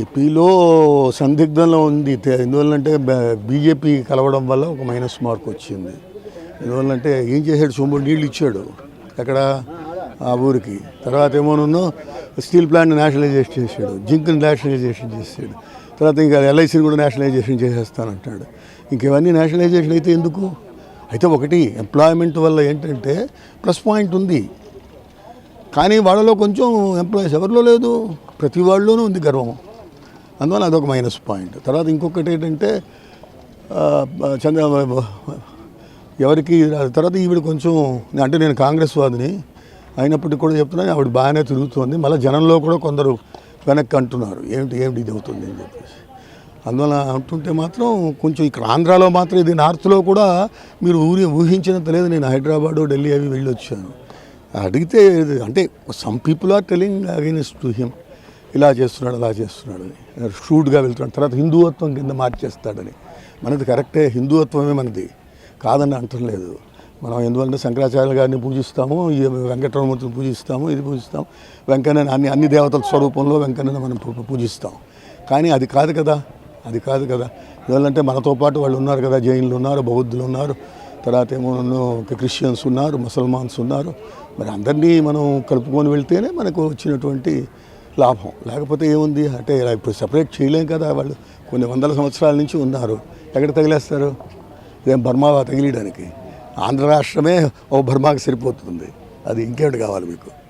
ఏపీలో సందిగ్ధంలో ఉంది. ఎందువల్లంటే బీజేపీ కలవడం వల్ల ఒక మైనస్ మార్క్ వచ్చింది. ఎందువల్లంటే ఏం చేశాడు సొమ్ముడు నీళ్ళు ఇచ్చాడు అక్కడ ఆ ఊరికి. తర్వాత ఏమోనున్నో స్టీల్ ప్లాంట్ నేషనలైజేషన్ చేశాడు. జింక్ని నేషనలైజేషన్ చేశాడు. తర్వాత ఇంకా ఎల్ఐసిని కూడా నేషనలైజేషన్ చేసేస్తానంటాడు. ఇంకేవన్నీ నేషనలైజేషన్ అయితే ఎందుకు? అయితే ఒకటి ఎంప్లాయ్మెంట్ వల్ల ఏంటంటే ప్లస్ పాయింట్ ఉంది. కానీ వాళ్ళలో కొంచెం ఎంప్లాయీస్ ఎవరిలో లేదు? ప్రతి వాళ్ళలోనూ ఉంది గర్వం. అందువల్ల అదొక మైనస్ పాయింట్ తర్వాత ఇంకొకటి ఏంటంటే చంద్ర ఎవరికి తర్వాత ఈవిడ కొంచెం అంటే నేను కాంగ్రెస్ వాదిని అయినప్పటికీ కూడా చెప్తున్నాను ఆవిడ బాగానే తిరుగుతుంది. మళ్ళీ జనంలో కూడా కొందరు వెనక్కి అంటున్నారు ఏమిటి ఏమిటి ఇది అవుతుంది? అని చెప్పేసి. అందువల్ల అంటుంటే మాత్రం కొంచెం ఇక్కడ ఆంధ్రాలో మాత్రం ఇది నార్త్లో కూడా మీరు ఊరి ఊహించినంత లేదు. నేను హైదరాబాద్ ఢిల్లీ అవి వెళ్ళి వచ్చాను. అడిగితే అంటే some people are telling against to him ఇలా చేస్తున్నాడు అలా చేస్తున్నాడని షూట్గా వెళ్తున్నాడు తర్వాత హిందూత్వం కింద మార్చేస్తాడని. మనది కరెక్టే హిందూత్వమే మనది. కాదని అంటం లేదు. మనం ఎందువల్ల శంకరాచార్య గారిని పూజిస్తాము ఈ వెంకటరమూర్తిని పూజిస్తాము ఇది పూజిస్తాం వెంకన్న అన్ని అన్ని దేవతల స్వరూపంలో వెంకన్న మనం పూజిస్తాం. కానీ అది కాదు కదా. అది కాదు కదా. ఎందువల్లంటే మనతో పాటు వాళ్ళు ఉన్నారు కదా జైన్లు ఉన్నారు బౌద్ధులు ఉన్నారు. తర్వాత ఏమో క్రిస్టియన్స్ ఉన్నారు ముసల్మాన్స్ ఉన్నారు. మరి అందరినీ మనం కలుపుకొని వెళ్తేనే మనకు వచ్చినటువంటి లాభం. లేకపోతే ఏముంది? అంటే ఇలా ఇప్పుడు సపరేట్ చేయలేం కదా వాళ్ళు. కొన్ని వందల సంవత్సరాల నుంచి ఉన్నారు. ఎక్కడ తగిలేస్తారు? ఇదేం బర్మా తగిలియడానికి? ఆంధ్ర రాష్ట్రమే ఓ బర్మాకి సరిపోతుంది. అది ఇంకేమిటి కావాలి మీకు?